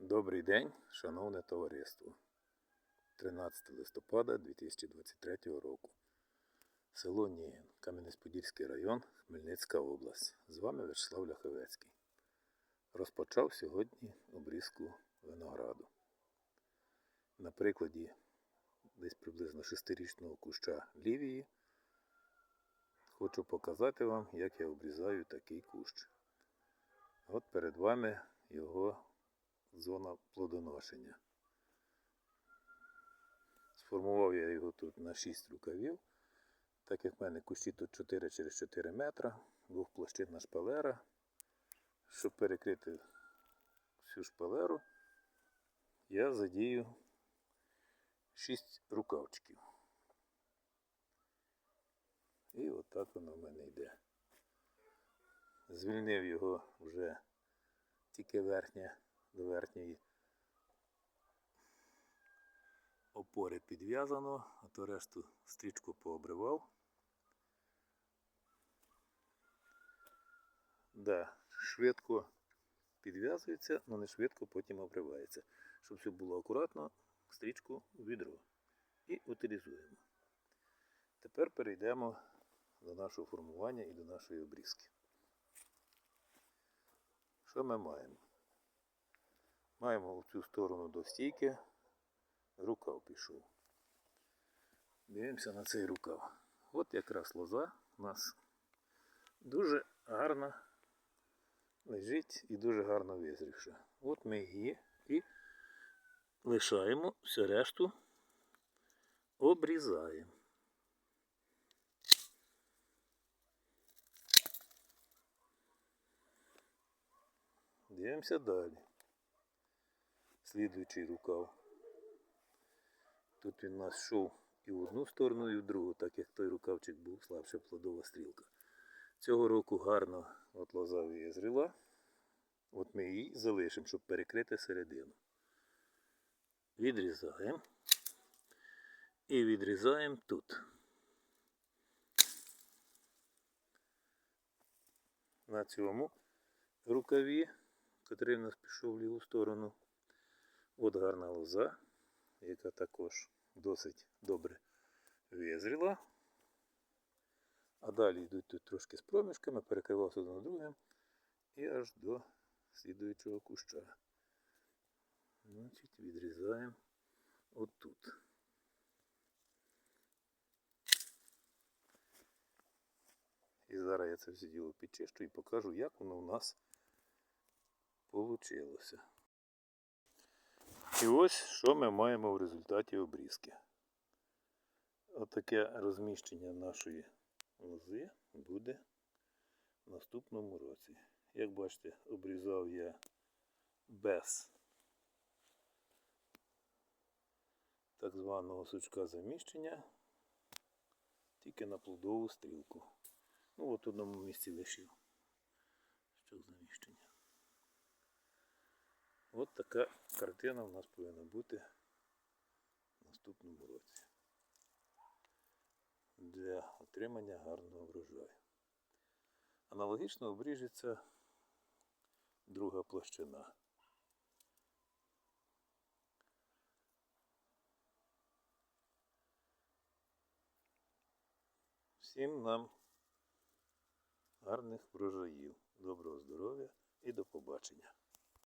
Добрий день, шановне товариство. 13 листопада 2023 року. Село Нігін, Кам'янець-Подільський район, Хмельницька область. З вами Вячеслав Ляховецький. Розпочав сьогодні обрізку винограду. На прикладі десь приблизно 6-річного куща лівії хочу показати вам, як я обрізаю такий кущ. От перед вами його зона плодоношення. Сформував я його тут на 6 рукавів, так як в мене кущі тут 4 через 4 метра, двохплощинна шпалера. Щоб перекрити всю шпалеру, я задію 6 рукавчиків. І отак воно в мене йде. Звільнив його вже тільки верхня до верхньої опори підв'язано, а то решту стрічку пообривав. Да, швидко підв'язується, але не швидко потім обривається. Щоб все було акуратно, стрічку в відро і утилізуємо. Тепер перейдемо до нашого формування і до нашої обрізки. Що ми маємо? Маємо цю сторону до стійки, рукав пішов. Дивимося на цей рукав. От якраз лоза у нас дуже гарна лежить і дуже гарно визрівша. От ми її і лишаємо всю решту, обрізаємо. Дивимося далі. Слідуючий рукав. Тут він у нас йшов і в одну сторону, і в другу, так як той рукавчик був слабша плодова стрілка. Цього року гарно от лоза визріла. От ми її залишимо, щоб перекрити середину. Відрізаємо. І відрізаємо тут. На цьому рукаві, котрий у нас пішов в ліву сторону. От гарна лоза, яка також досить добре визріла. А далі йдуть тут трошки з проміжками, перекривався одне другим і аж до слідуючого куща. Значить, відрізаємо отут. І зараз я це все діло підчищу і покажу, як воно у нас вийшло. І ось що ми маємо в результаті обрізки. Отаке розміщення нашої лози буде в наступному році. Як бачите, обрізав я без так званого сучка заміщення, тільки на плодову стрілку. Ну от в одному місці лишив сучок заміщення. От така картина у нас повинна бути в наступному році для отримання гарного врожаю. Аналогічно обріжеться друга площина. Всім нам гарних врожаїв, доброго здоров'я і до побачення.